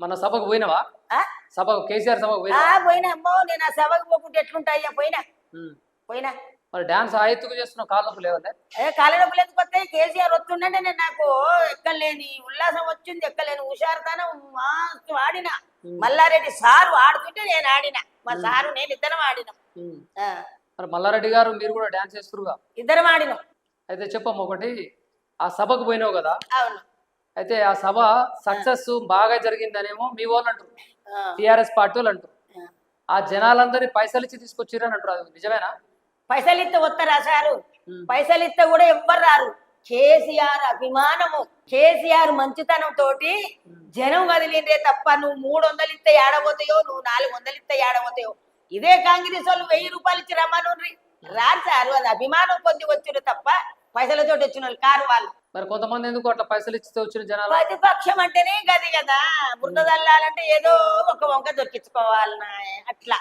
మన సభకు పోయినావా? సభకు కేసీఆర్ సభకు పోయినా అమ్మో నేను ఆ సభకు పోకుంటే ఎట్లుంటాయ్యా పోయినా. పోయినా. మరి డాన్స్ ఆ ఎత్తుకు చేస్తున్నావు? కాళ్ళ నొప్పులు లేవలే ఏ కాళ్ళ నొప్పులు ఎందుకు వస్తాయి? కేసీఆర్ వస్తుండంటే నేను నాకు ఎక్కలేని ఉల్లాసం వచ్చింది ఎక్కలేని హుషారుతనం మస్తు ఆడిన. మల్లారెడ్డి సారు ఆడుతుంటే నేను ఆడిన. మా సారు నేను ఇద్దరం ఆడినాం. మరి మల్లారెడ్డి గారు మీరు కూడా డాన్స్ చేస్తురుగా ఇద్దరం ఆడినాం. అయితే చెప్పమ్మ ఒకటి. ఆ సభకు పోయినావు కదా? అవును. అయితే ఆ సభ సక్సెస్ బాగా జరిగిందనేమో మీ వాళ్ళు అంటారు. టిఆర్ఎస్ పార్టీ వాళ్ళు అంటారు. ఆ. జనాలందరినీ పైసలు ఇచ్చి తీసుకొచ్చిరని అంటారు అది నిజమేనా? పైసలు ఇస్తే వస్తారా సారు. పైసలు ఇస్తే కూడా ఎవ్వరు రారు. కేసీఆర్ అభిమానము. కేసీఆర్ మంచితనం తోటి జనం వదిలిందే తప్ప నువ్వు మూడు వందలు ఇస్తే ఏడబోతాయో నువ్వు నాలుగు వందలు ఇస్తే ఏడబోతాయో. ఇదే కాంగ్రెస్ వాళ్ళు వెయ్యి రూపాయలు ఇచ్చి రమ్మను రారు సారు అది అభిమానం కొద్ది వచ్చిన తప్ప. పైసలతోటి వచ్చిన వాళ్ళు కారు వాళ్ళు. మరి కొంతమంది ఎందుకు అట్లా పైసలు ఇచ్చితే వచ్చిన జనాలు? ప్రతిపక్షం అంటేనే గది కదా. బురద చల్లాలంటే ఏదో ఒక వంక దొరికించుకోవాలన్నా అట్లా.